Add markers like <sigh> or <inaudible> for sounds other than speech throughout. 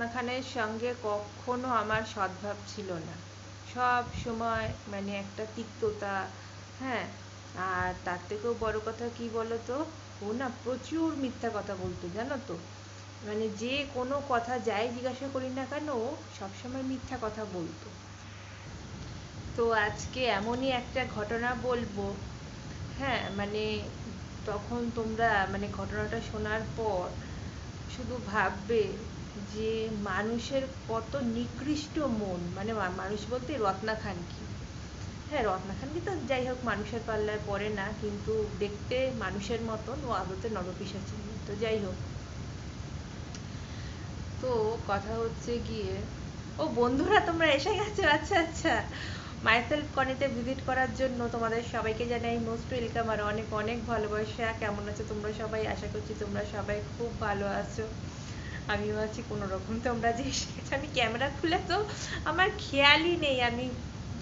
রত্না খানের সঙ্গে কখনো আমার সদ্ভাব ছিল না। সব সময় মানে একটা তিক্ততা হ্যাঁ? আর তার থেকেও বড় কথা কি বলতো? ও না প্রচুর মিথ্যা কথা বলতো, জানো তো? মানে যে কোনো কথা যাই জিজ্ঞাসা করি না কেন, ও সবসময় মিথ্যা কথা বলতো। তো আজকে এমনই একটা ঘটনা বলব হ্যাঁ? মানে তখন তোমরা মানে ঘটনাটা শোনার পর শুধু ভাববে যে মানুষের কত নিকৃষ্ট মন মানে মানুষ বলতে রত্না খানকি হ্যাঁ রত্না খানকি তো যাই হোক, মানুষের পাল্লায় পড়ে না, কিন্তু দেখতে মানুষের মতন ও আদতে নরপিশাচিনী তো যাই হোক। তো কথা হচ্ছে গিয়ে, ও বন্ধুরা, তোমরা এসে গেছো? আচ্ছা আচ্ছা। মাইসেলফ কনিতে ভিজিট করার জন্য তোমাদের সবাইকে জানাই মোস্ট ওয়েলকাম আর অনেক অনেক ভালোবাসা। কেমন আছো তোমরা সবাই? আশা করছি তোমরা সবাই খুব ভালো আছো। আমিও আছি কোনো রকম তোমরা যে গেছো আমি ক্যামেরা খুলে তো আমার খেয়ালই নেই, আমি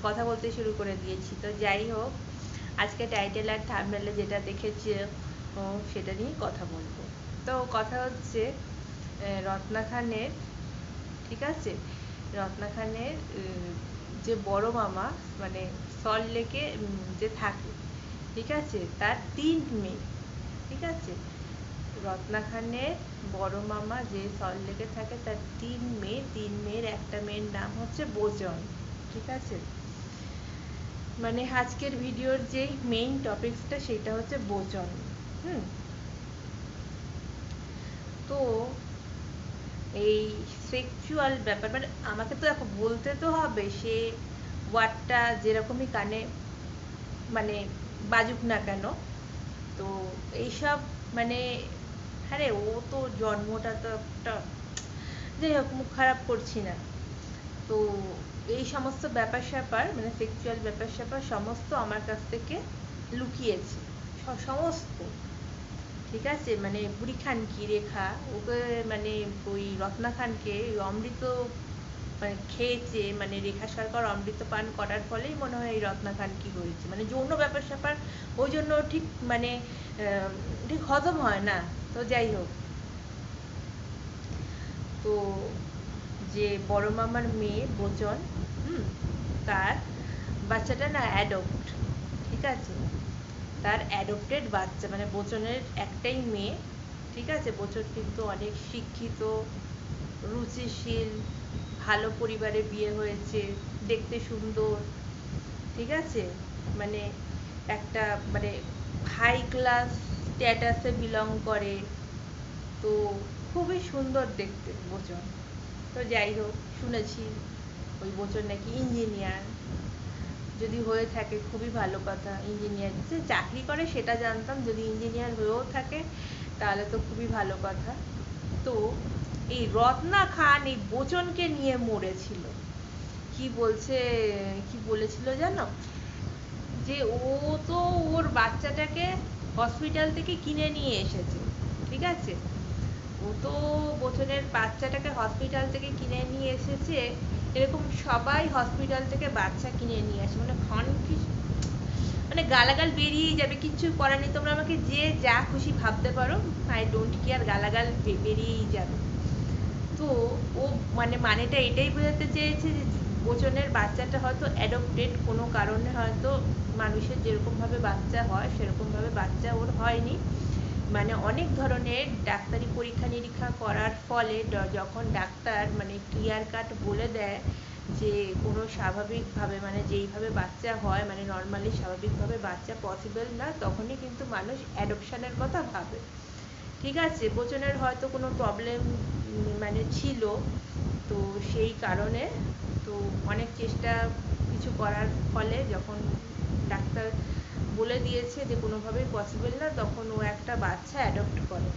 কথা বলতে শুরু করে দিয়েছি। তো যাই হোক, আজকে টাইটেল আর থামনেলে যেটা দেখেছি সেটা নিয়েই কথা বলব। তো কথা হচ্ছে রত্না খানের, ঠিক আছে? রত্না খানের যে বড় মামা মানে সল লেকে যে থাকে, ঠিক আছে? তার তিন মেয়ে, ঠিক আছে? রত্না খানের বড় মামা যে সল লেকে থাকে, তার তিন মেয়ে, তিন মেয়ের একটা মেয়ের নাম হচ্ছে বোজন, ঠিক আছে? মানে আজকের ভিডিওর যে মেইন টপিকসটা সেটা হচ্ছে বোচন হুম? তো এই সেক্সুয়াল ব্যাপার মানে আমাকে তো দেখো বলতে তো হবে, সে ওয়ার্ডটা যেরকমই কানে মানে বাজুক না কেন, তো এইসব মানে আরে ও তো জন্মটা তো একটা, যাই হোক, মুখ খারাপ করছি না। তো এই সমস্ত ব্যাপার স্যাপার মানে সেক্সুয়াল ব্যাপার স্যাপার, সমস্ত আমার কাছ থেকে লুকিয়েছে। সমস্ত। ঠিক আছে? মানে বুড়ি খান কি রেখা ওকে মানে ওই রত্না খানকে অমৃত মানে খেয়েছে মানে রেখা সরকার অমৃত পান করার ফলেই মনে হয় এই রত্না খান কি হয়েছে মানে যৌন ব্যাপার স্যাপার, ওই জন্য ঠিক মানে ঠিক হজম হয় না। তো যাই হোক। তো যে বড় মামার মেয়ে বচন হুম, তার বাচ্চাটা না অ্যাডপ্ট ঠিক আছে? তার অ্যাডপ্টেড বাচ্চা মানে বচনের একটাই মেয়ে, ঠিক আছে? বচন কিন্তু অনেক শিক্ষিত, রুচিশীল, ভালো পরিবারে বিয়ে হয়েছে, দেখতে সুন্দর, ঠিক আছে? মানে একটা মানে হাই ক্লাস স্ট্যাটাসে বিলং করে। তো খুবই সুন্দর দেখতে বচন তো যাই হোক, শুনেছি ওই বছর নাকি ইঞ্জিনিয়ার যদি হয়ে থাকে, খুবই ভালো কথা। ইঞ্জিনিয়ার যে চাকরি করে সেটা জানতাম, যদি ইঞ্জিনিয়ার হয়েও থাকে, তাহলে তো খুবই ভালো কথা। তো এই রত্না খান এই বচনকে নিয়ে মরেছিল। কি বলছে, কি বলেছিল জানো? যে ও তো ওর বাচ্চাটাকে হসপিটাল থেকে কিনে নিয়ে এসেছে, ঠিক আছে? ও তো বছরের বাচ্চাটাকে হসপিটাল থেকে কিনে নিয়ে এসেছে, এরকম সবাই হসপিটাল থেকে বাচ্চা কিনে নিয়ে আসে মানে খান কি মানে গালাগাল বেরিয়েই যাবে, কিচ্ছু করার নেই, তোমরা আমাকে যে যা খুশি ভাবতে পারো আই ডোন্ট কেয়ার গালাগাল বেরিয়েই যাবে। তো ও মানে মানেটা এটাই বোঝাতে চেয়েছে যে ওজনের বাচ্চাটা হয়তো অ্যাডপ্টেড কোনো কারণে হয়তো মানুষের যেরকমভাবে বাচ্চা হয় সেরকমভাবে বাচ্চা ওর হয়নি। মানে অনেক ধরনের ডাক্তারি পরীক্ষা নিরীক্ষা করার ফলে যখন ডাক্তার মানে ক্লিয়ার কাট বলে দেয় যে, কোনো স্বাভাবিকভাবে মানে যেইভাবে বাচ্চা হয় মানে নর্মালি স্বাভাবিকভাবে বাচ্চা পসিবল না, তখনই কিন্তু মানুষ অ্যাডপশানের কথা ভাবে। ঠিক আছে বোচনের হয়তো কোনো প্রবলেম মানে ছিল, তো সেই কারণে তো অনেক চেষ্টা কিছু করার ফলে যখন ডাক্তার বলে দিয়েছে যে কোনোভাবেই পসিবল না, তখন ও একটা বাচ্চা অ্যাডপ্ট করে।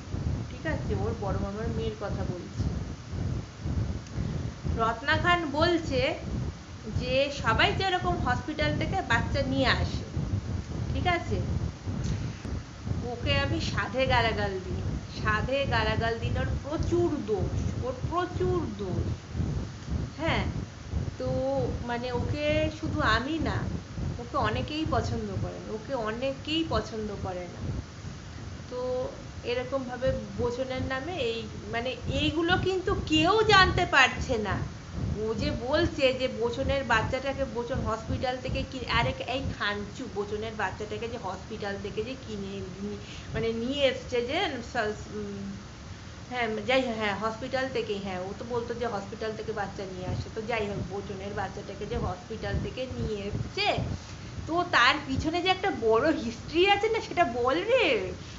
ঠিক আছে? ওর বড় মামার মেয়ের কথা বলছি। রত্না খান বলছে যে সবাই যেরকম হসপিটাল থেকে বাচ্চা নিয়ে আসে, ঠিক আছে? ওকে আমি সাধে গালাগাল দিই। সাধে গালাগাল দিন ওর প্রচুর দোষ, ওর প্রচুর দোষ। হ্যাঁ তো মানে ওকে শুধু আমি না ওকে অনেকেই পছন্দ করে ওকে অনেকেই পছন্দ করে না। তো এরকম ভাবে বোচনের নামে এই মানে এইগুলো কিন্তু কেউ জানতে পারছে না। ও যে বলছে যে বোচনের বাচ্চাটাকে বোচন hospital থেকে আরে এই খানচু বোচনের বাচ্চাটাকে যে hospital থেকে যে কিনে মানে নিয়ে এসছে যে হ্যাঁ যাই হোক হ্যাঁ hospital থেকেই হ্যাঁ ও তো বলতো যে hospital থেকে বাচ্চা নিয়ে আসে। তো যাই হোক বোচনের বাচ্চাটাকে যে hospital থেকে নিয়ে এসছে তো তার পিছনে যে একটা বড় history আছে না, সেটা বল রে।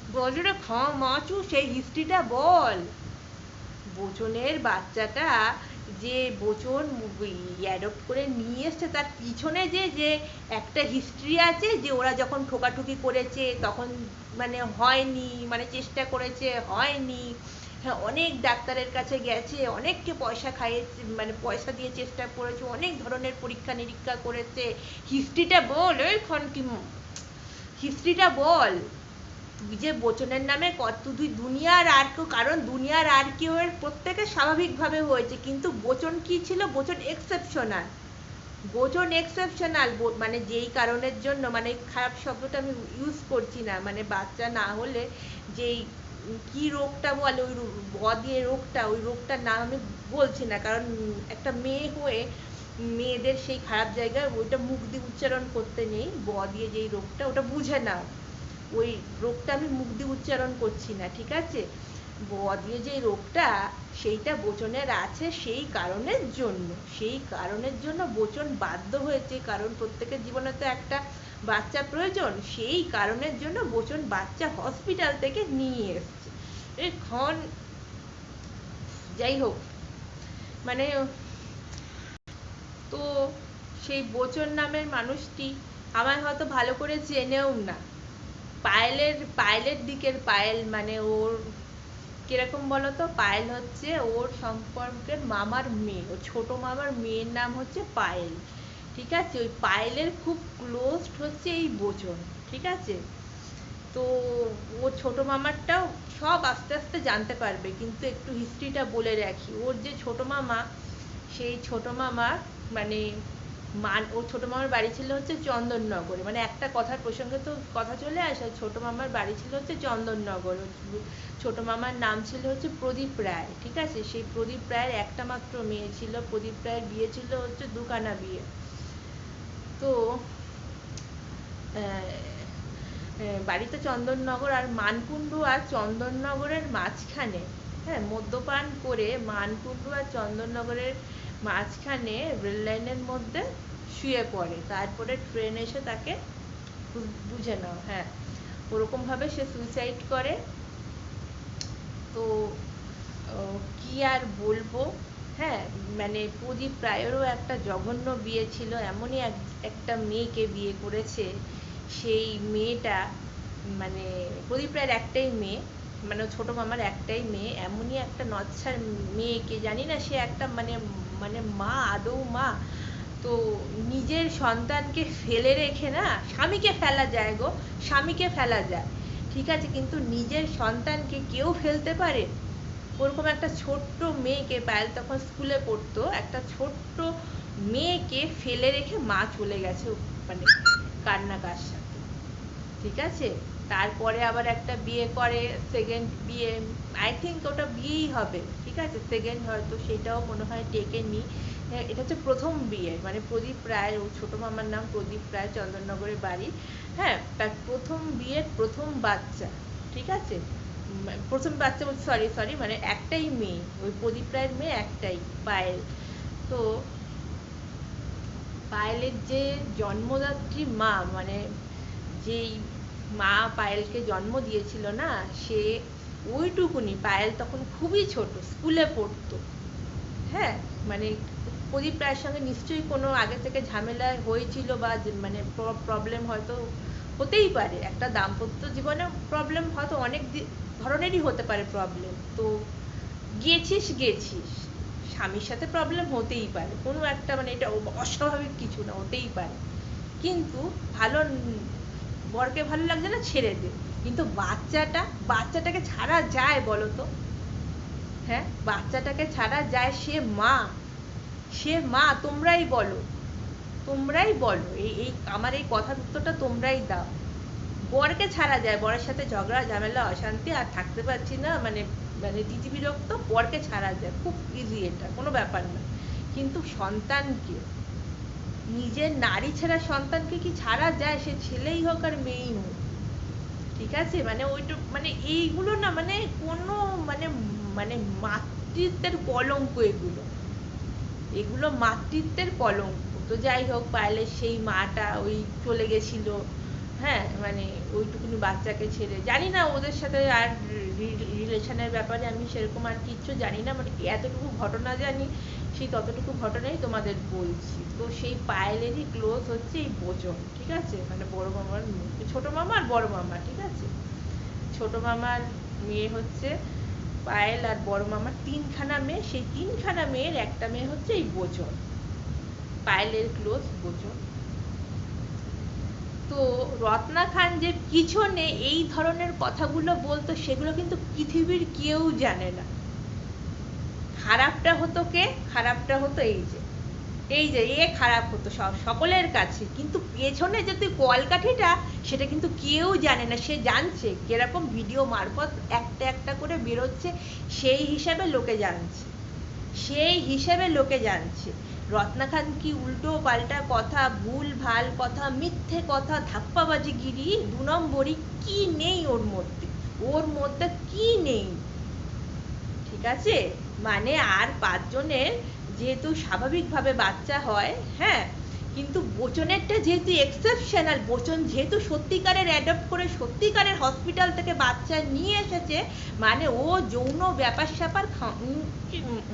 বল রে খামাচু সেই history টা বল। বোচনের বাচ্চাটা যে বোচন adopt করে নিয়ে এসছে, তার পিছনে যে যে একটা history আছে, যে ওরা যখন ঠোকাঠুকি করেছে, তখন মানে হয়নি মানে চেষ্টা করেছে, হয়নি। হ্যাঁ অনেক ডাক্তারের কাছে গেছে, অনেককে পয়সা খাইয়েছে মানে পয়সা দিয়ে চেষ্টা করেছে, অনেক ধরনের পরীক্ষা নিরীক্ষা করেছে। history টা বল, এই খনকি history টা বল। যে বচনের নামে কত, তুই দুনিয়ার আর কেউ, কারণ দুনিয়ার আর কেউ এর প্রত্যেকে স্বাভাবিকভাবে হয়েছে, কিন্তু বচন কি ছিল? বচন exceptional বচন ব- মানে যেই কারণের জন্য মানে খারাপ শব্দটা আমি use করছি না মানে বাচ্চা না হলে যেই কি রোগটা বলে, ওই রো- ব দিয়ে রোগটা, ওই রোগটার নাম আমি বলছি না, কারণ একটা মেয়ে হয়ে মেয়েদের সেই খারাপ জায়গায় ওইটা মুখ দিয়ে উচ্চারণ করতে নেই, ব দিয়ে যেই রোগটা, ওটা বুঝে নাও ওই রোগটা আমি মুখ দিয়ে উচ্চারণ করছি না, ঠিক আছে? ব দিয়ে যে রোগটা, সেইটা বচনের আছে সেই কারণের জন্য, সেই কারণের জন্য বচন বাধ্য হয়েছে, কারণ প্রত্যেকের জীবনে তো একটা বাচ্চা প্রয়োজন, সেই কারণের জন্য বচন বাচ্চা hospital থেকে নিয়ে এসছে। এখন যাই হোক মানে তো সেই বচন নামের মানুষটি আমায় হয়তো ভালো করে চেনেও না। পায়েলের পায়েলের দিকের পায়েল মানে ওর, কীরকম বলতো? পায়েল হচ্ছে ওর সম্পর্কের মামার মেয়ে, ওর ছোট মামার মেয়ের নাম হচ্ছে পায়েল। ঠিক আছে? ওই পায়েলের খুব close হচ্ছে এই বচন ঠিক আছে? তো ওর ছোট মামারটাও সব আস্তে আস্তে জানতে পারবে, কিন্তু একটু history টা বলে রাখি। ওর যে ছোট মামা, সেই ছোট মামা মানে মান ওর ছোট মামার বাড়ি ছিল হচ্ছে চন্দননগরে। মানে একটা কথার প্রসঙ্গে তো কথা চলে আসে, ছোট মামার বাড়ি ছিল হচ্ছে চন্দননগর। ছোট মামার নাম ছিল হচ্ছে প্রদীপ রায়, ঠিক আছে? সেই প্রদীপ রায়ের একটা মাত্র মেয়ে ছিল, প্রদীপ রায়ের বিয়ে ছিল হচ্ছে দুখানা বিয়ে। তো, আহ আহ বাড়ি তো চন্দননগর আর মানকুণ্ডু আর চন্দননগরের মাঝখানে হ্যাঁ মদ্যপান করে মানকুণ্ডু আর চন্দননগরের মাঝখানে রেল লাইনের মধ্যে শুয়ে পড়ে। তারপরে ট্রেন এসে তাকে বুঝে নাও হ্যাঁ ওরকম ভাবে সে suicide করে। তো কি আর বলব হ্যাঁ মানে প্রদীপ রায়েরও একটা জঘন্য বিয়ে ছিল, এমনই এক একটা মেয়েকে বিয়ে করেছে, সেই মেয়েটা মানে প্রদীপ রায়ের একটাই মেয়ে মানে ছোট মামার একটাই মেয়ে, এমনই একটা নচ্ছার মেয়েকে, জানি না সে একটা মানে মানে মা, আদৌ মা। তো নিজের সন্তানকে ফেলে রেখে না, স্বামীকে ফেলা যায় গো, স্বামীকে ফেলা যায়। ঠিক আছে, কিন্তু নিজের সন্তানকে কেউ ফেলতে পারে? ওরকম একটা ছোট্ট মেয়েকে পায়েল তখন স্কুলে পড়তো, একটা ছোট্ট মেয়েকে ফেলে রেখে মা চলে গেছে মানে কান্না কার সাথে। ঠিক আছে? তারপরে আবার একটা বিয়ে করে সেকেন্ড বিয়ে আই থিঙ্ক ওটা বিয়েই হবে। ঠিক আছে? সেকেন্ড হয়তো সেটাও মনে হয় টেকেনি। এটা হচ্ছে প্রথম বিয়ে। মানে প্রদীপ রায়ের ছোট মামার নাম প্রদীপ রায়, চন্দননগরের বাড়ি। হ্যাঁ তার প্রথম বিয়ের প্রথম বাচ্চা। ঠিক আছে? প্রথম বাচ্চা বলছি সরি সরি মানে একটাই মেয়ে। ওই প্রদীপ রায়ের মেয়ে একটাই, পায়েল। তো পায়েলের যে জন্মদাত্রী মা মানে যেই মা পায়েলকে জন্ম দিয়েছিল না, সে ওইটুকুনি, পায়েল তখন খুবই ছোট স্কুলে পড়তো। হ্যাঁ মানে প্রদীপ রায়ের সঙ্গে নিশ্চয়ই কোনো আগে থেকে ঝামেলা হয়েছিল বা মানে প্রবলেম হয়তো হতেই পারে। একটা দাম্পত্য জীবনে প্রবলেম হয়তো অনেক ধরনেরই হতে পারে প্রবলেম তো গেছিস গেছিস। স্বামীর সাথে প্রবলেম হতেই পারে। কোনো একটা মানে এটা অস্বাভাবিক কিছু না, হতেই পারে। কিন্তু ভালো বরকে ভালো লাগছে না, ছেড়ে দে। কিন্তু বাচ্চাটা, বাচ্চাটাকে ছাড়া যায় বলো তো? হ্যাঁ? বাচ্চাটাকে ছাড়া যায় সে মা। সে মা, তোমরাই বলো। তোমরাই বলো। এই এই আমার এই কথার উত্তরটা তোমরাই দাও। বরকে ছাড়া যায়। বরের সাথে ঝগড়া, ঝামেলা, অশান্তি আর থাকতে পারছি না মানে মানে দিদি বিরক্ত বরকে ছাড়া যায়, খুব ইজি এটা, কোনো ব্যাপার না। কিন্তু সন্তানকে, নিজের নারী ছেড়া সন্তানকে কি ছাড়া যায়, সে ছেলেই হোক আর মেয়েই হোক, ঠিক আছে? মানে ওইটা মানে এইগুলো না মানে কোনো মানে মানে মাতৃত্বের কলঙ্ক এগুলো। এগুলো মাতৃত্বের কলঙ্ক। তো যাই হোক পায়েলের সেই মাটা ওই চলে গেছিল হ্যাঁ মানে ওইটুকুনি বাচ্চাকে ছেড়ে, জানি না ওদের সাথে আর রিলেশনের ব্যাপারে আমি সেরকম আর কিচ্ছু জানি না মানে এতটুকু ঘটনা জানি, সেই ততটুকু ঘটনাই তোমাদের বলছি। তো সেই পায়েলেরই ক্লোজ হচ্ছে এই বোজন ঠিক আছে? মানে বড় মামার ছোট মামা আর বড় মামা, ঠিক আছে? ছোট মামার মেয়ে হচ্ছে পায়েল আর বড় মামার তিনখানা মেয়ে, সেই তিনখানা মেয়ের একটা মেয়ে হচ্ছে এই বোজন পায়েলের ক্লোজ বোজন তো রত্না খান যে পিছনে এই ধরনের কথাগুলো বলতো, সেগুলো কিন্তু পৃথিবীর কেউ জানে না। খারাপটা হতো কে? খারাপটা হতো এই যে। এই যে, এ খারাপ হতো, সব, সকলের কাছে। কিন্তু পেছনে যে তুই কলকাঠিটা, সেটা কিন্তু কেউ জানে না। সে জানছে, কীরকম ভিডিও মারফত একটা একটা করে বেরোচ্ছে, সেই হিসাবে লোকে জানছে। সেই হিসাবে লোকে জানছে। রত্না খান কি উল্টো পাল্টা কথা, ভুল, ভালো কথা, মিথ্যে কথা, ধাপ্পাবাজি গিরি, দু নম্বরই কি নেই ওর মধ্যে? ওর মধ্যে কি নেই? ঠিক আছে? মানে আর পাঁচজনের যেহেতু স্বাভাবিকভাবে বাচ্চা হয় হ্যাঁ কিন্তু বচনেরটা যেহেতু এক্সেপশনাল বচন যেহেতু সত্যিকারের অ্যাডপ্ট করে সত্যিকারের হসপিটাল থেকে বাচ্চা নিয়ে এসেছে মানে ও যৌন ব্যাপার স্যাপার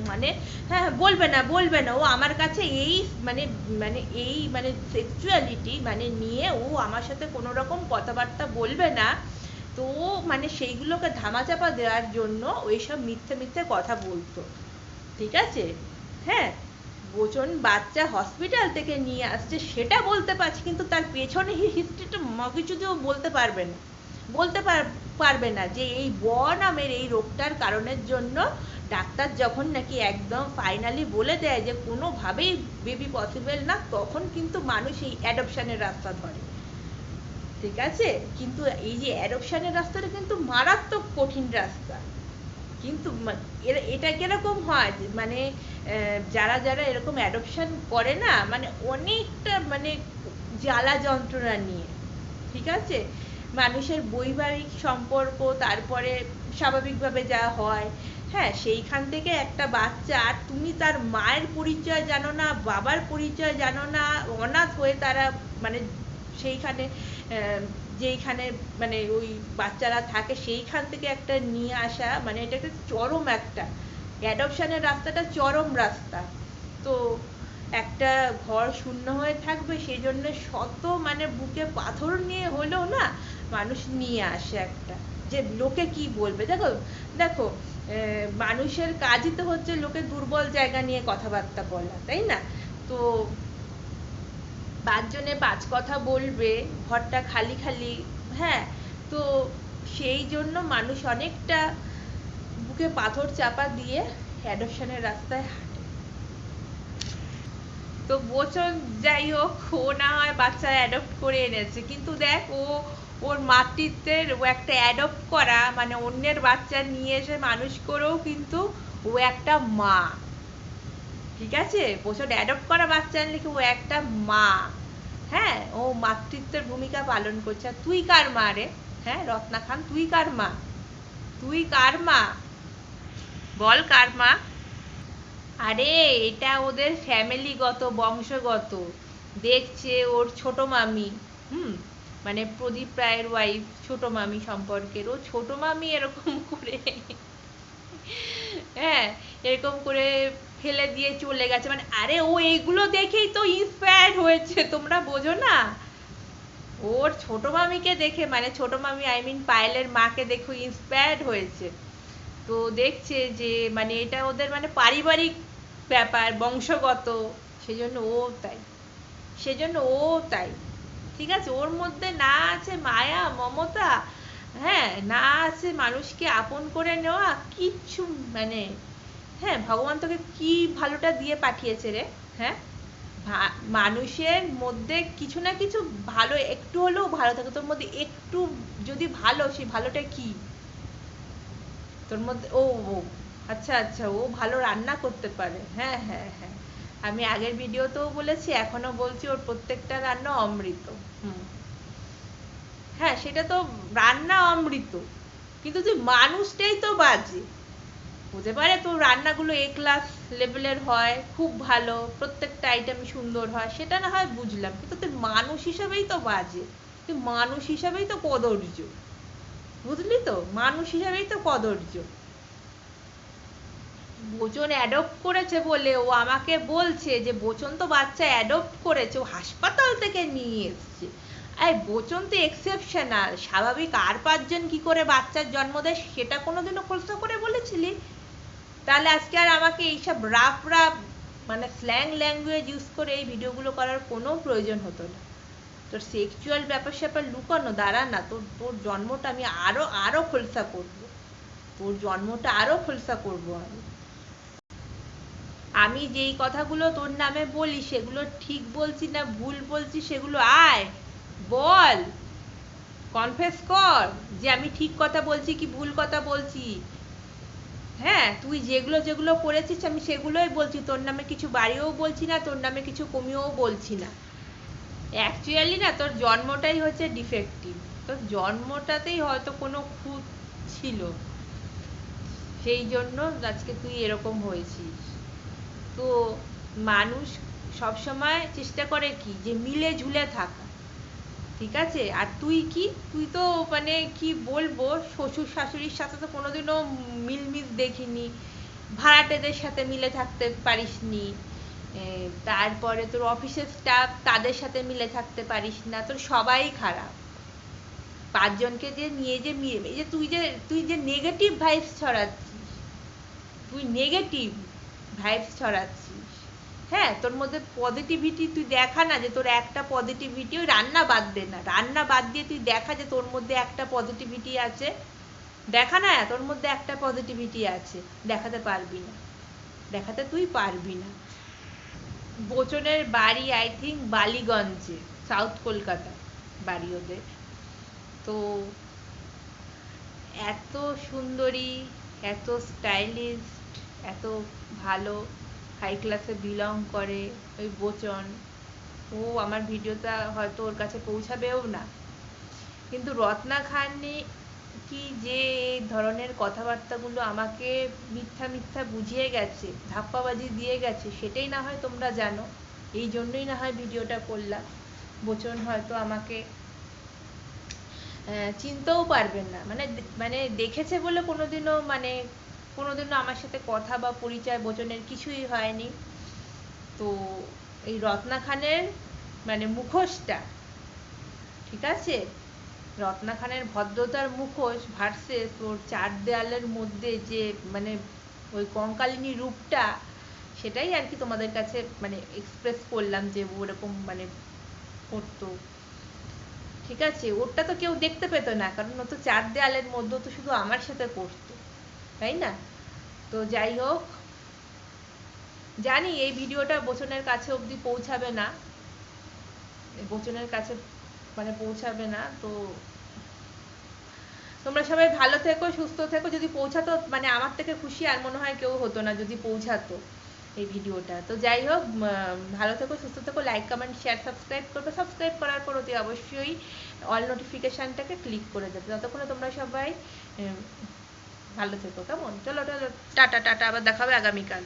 মানে হ্যাঁ বলবে না বলবে না। ও আমার কাছে এই মানে মানে এই মানে সেক্সুয়ালিটি মানে নিয়ে ও আমার সাথে কোনো রকম কথাবার্তা বলবে না। তো মানে সেইগুলোকে ধামাচাপা দেওয়ার জন্য ওইসব মিথ্যে মিথ্যে কথা বলতো। ঠিক আছে? হ্যাঁ? বোচন বাচ্চা হসপিটাল থেকে নিয়ে আসছে, সেটা বলতে পারছি, কিন্তু তার পেছনে <laughs> হিস্ট্রিটা কিছুতেও বলতে পারবে না। বলতে পারবে না যে এই ব নামের এই রোগটার কারণের জন্য ডাক্তার যখন নাকি একদম ফাইনালি বলে দেয় যে কোনোভাবেই বেবি পসিবল না, তখন কিন্তু মানুষ এই অ্যাডপশনের রাস্তা ধরে। ঠিক আছে? কিন্তু এই যে অ্যাডপশনের রাস্তাটা কিন্তু মারাত্মক কঠিন রাস্তা। কিন্তু এটা কীরকম হয়? মানে যারা যারা এরকম অ্যাডপশন করে না মানে অনেকটা মানে জ্বালা যন্ত্রণা নিয়ে, ঠিক আছে? মানুষের বৈবাহিক সম্পর্ক, তারপরে স্বাভাবিকভাবে যা হয় হ্যাঁ সেইখান থেকে একটা বাচ্চা, আর তুমি তার মায়ের পরিচয় জানো না, বাবার পরিচয় জানো না, অনাথ হয়ে তারা মানে সেইখানে যেইখানে মানে ওই বাচ্চারা থাকে, সেইখান থেকে একটা নিয়ে আসা মানে এটা একটা চরম একটা অ্যাডপশনের রাস্তাটা চরম রাস্তা। তো একটা ঘর শূন্য হয়ে থাকবে সেই জন্য শত মানে বুকে পাথর নিয়ে হলেও না মানুষ নিয়ে আসে একটা। যে লোকে কি বলবে? দেখো দেখো মানুষের কাজই তো হচ্ছে লোকে দুর্বল জায়গা নিয়ে কথাবার্তা বলা, তাই না? তো পাঁচজনে পাঁচ কথা বলবে, ঘরটা খালি খালি হ্যাঁ? তো সেই জন্য মানুষ অনেকটা বুকে পাথর চাপা দিয়ে অ্যাডপশনের রাস্তায় হাঁটে। তো বচন যাই হোক, ও না হয় বাচ্চা অ্যাডপ্ট করে এনেছে। কিন্তু দেখ, ও, ওর মাতৃত্বের ও একটা অ্যাডপ্ট করা মানে অন্যের বাচ্চা নিয়ে এসে মানুষ করেও কিন্তু ও একটা মা। ঠিক আছে? বছর অ্যাডপ্ট করা বাচ্চা আনলে কি ও একটা মা? হ্যাঁ ও মাতৃত্বের ভূমিকা পালন করছে। তুই কার মা রে? হ্যাঁ রত্না খান, তুই কার মা? তুই কার মা? বল কার মা? আরে, এটা ওদের ফ্যামিলিগত, বংশগত। দেখছে ওর ছোট মামি, হুম? মানে প্রদীপ রায়ের ওয়াইফ ছোট মামি সম্পর্কের। ও ছোট মামি এরকম করে হ্যাঁ এরকম করে ফেলে দিয়ে চলে গেছে। মানে আরে, ও এইগুলো দেখেই তো ইন্সপায়ার্ড হয়েছে, তোমরা বোঝো না। ওর ছোট মামিকে দেখে মানে ছোট মামি আই মিন পায়েলের মাকে দেখে ইন্সপায়ার্ড হয়েছে। তো দেখছে যে মানে এটা ওদের মানে পারিবারিক ব্যাপার, বংশগত, সেজন্য ও তাই। সেজন্য ও তাই। ঠিক আছে, ওর মধ্যে না আছে মায়া, মমতা হ্যাঁ না আছে মানুষকে আপন করে নেওয়া, কিচ্ছু মানে হ্যাঁ ভগবান তোকে কি ভালোটা দিয়ে পাঠিয়েছে রে? হ্যাঁ? মানুষের মধ্যে কিছু না কিছু ভালো একটু হলেও ভালো থাকে। তোর মধ্যে একটু যদি ভালো, সেই ভালোটা কি? তোর মধ্যে, ও ও আচ্ছা আচ্ছা ও ভালো রান্না করতে পারে। হ্যাঁ হ্যাঁ হ্যাঁ। আমি আগের ভিডিওতেও বলেছি এখনও বলছি, ওর প্রত্যেকটা রান্না অমৃত। হুম। হ্যাঁ সেটা তো রান্না অমৃত। কিন্তু তুই মানুষটাই তো বাজে। হতে পারে। তোর রান্নাগুলো এ ক্লাস লেভেলের হয়, খুব ভালো, প্রত্যেকটা আইটেম সুন্দর হয়, সেটা না হয় বুঝলাম। কিন্তু তুই মানুষ হিসাবেই তো বাজে। তুই মানুষ হিসাবেই তো কদর্য। বুঝলি তো? মানুষ হিসাবেই তো কদর্য। বোচন অ্যাডপ্ট করেছে বলে ও আমাকে বলছে যে, বোচন তো বাচ্চা অ্যাডপ্ট করেছে, ও হাসপাতাল থেকে নিয়ে এসছে। এই বোচন তো এক্সেপশনাল স্বাভাবিক আর পাঁচজন কি করে বাচ্চার জন্ম দেয় সেটা কোনোদিনও খোলসা করে বলেছিলি? তাহলে আজকে আর আমাকে এইসব রাফ রাফ মানে স্ল্যাং ল্যাঙ্গুয়েজ ইউজ করে এই ভিডিওগুলো করার কোনো প্রয়োজন হতো না। তোর সেক্সুয়াল ব্যাপার স্যাপার লুকানো, দাঁড়া না, তোর তোর জন্মটা আমি আরও আরও খোলসা করব। তোর জন্মটা আরও খোলসা করব আমি। আমি যেই কথাগুলো তোর নামে বলি, সেগুলো ঠিক বলছি না ভুল বলছি, সেগুলো আয়, বল কনফেস কর যে আমি ঠিক কথা বলছি কি ভুল কথা বলছি। হ্যাঁ তুই যেগুলো যেগুলো করেছিস, আমি সেগুলোই বলছি। তোর নামে কিছু বাড়িয়েও বলছি না, তোর নামে কিছু কমিয়েও বলছি না। অ্যাকচুয়ালি না, তোর জন্মটাই হচ্ছে ডিফেক্টিভ তোর জন্মটাতেই হয়তো কোনো খুঁত ছিল। সেই জন্য আজকে তুই এরকম হয়েছিস। তো মানুষ সবসময় চেষ্টা করে কি? যে মিলে ঝুলে থাকা। ঠিক আছে? আর তুই কি? তুই তো মানে কি বলব? শ্বশুর শাশুড়ির সাথে তো কোনোদিনও মিলমিশ দেখিনি। ভাড়াটেদের সাথে মিলে থাকতে পারিসনি। এ, তারপরে তোর অফিসের স্টাফ তাদের সাথে মিলে থাকতে পারিস না। তোর সবাই খারাপ। পাঁচজনকে যে নিয়ে যে এই যে তুই যে তুই যে নেগেটিভ ভাইবস ছড়াচ্ছিস। তুই নেগেটিভ ভাইবস ছড়াচ্ছিস। হ্যাঁ তোর মধ্যে পজিটিভিটি তুই দেখা না যে তোর একটা পজিটিভিটি ওই রান্না বাদ দে না। রান্না বাদ দিয়ে তুই দেখা যে তোর মধ্যে একটা পজিটিভিটি আছে। দেখা না, তোর মধ্যে একটা পজিটিভিটি আছে। দেখাতে পারবি না। দেখাতে তুই পারবি না। বচনের বাড়ি আই থিঙ্ক বালিগঞ্জে সাউথ কলকাতা বাড়ি ওদের। তো এত সুন্দরী, এত স্টাইলিশ এত ভালো। হাই ক্লাসে বিলং করে, ওই বচন। ও আমার ভিডিওটা হয়তো ওর কাছে পৌঁছাবেও না। কিন্তু রত্না খান্নি কি যে ধরনের কথাবার্তাগুলো আমাকে মিথ্যা মিথ্যা বুঝিয়ে গেছে, ধাপ্পাবাজি দিয়ে গেছে, সেটাই না হয় তোমরা জানো। এই জন্যই না হয় ভিডিওটা করলাম। বচন হয়তো আমাকে চিনতেও পারবেন না। মানে মানে দেখেছে বলে কোনোদিনও মানে কোনোদিনও আমার সাথে কথা বা পরিচয় বচনের কিছুই হয়নি। তো এই রত্না খানের মানে মুখোশটা, ঠিক আছে? রত্না খানের ভদ্রতার মুখোশ ভার্সেস ওর চার দেয়ালের মধ্যে যে মানে ওই কঙ্কালিনী রূপটা, সেটাই আর কি তোমাদের কাছে মানে এক্সপ্রেস করলাম যে ওরকম মানে করতো। ঠিক আছে? ওরটা তো কেউ দেখতে পেত না, কারণ ও তো চার দেয়ালের মধ্যে তো শুধু আমার সাথে করতো। তাই না? তো যাই হোক, জানি এই ভিডিওটা বচনের কাছে অবধি পৌঁছাবে না। বচনের কাছে মানে পৌঁছাবে না, তো তোমরা সবাই ভালো থেকো, সুস্থ থেকো। যদি পৌঁছাতো মানে আমার থেকে খুশি আর মনে হয় কেউ হতো না যদি পৌঁছাতো এই ভিডিওটা। তো যাই হোক ভালো থেকো, সুস্থ থেকো। লাইক কমেন্ট শেয়ার সাবস্ক্রাইব করবে। সাবস্ক্রাইব করার পর অতি অবশ্যই অল নোটিফিকেশনটাকে ক্লিক করে দেবে। ততক্ষণে তোমরা সবাই ভালো থেকো কেমন? চলো টাটা টাটা আবার দেখাবে আগামীকাল।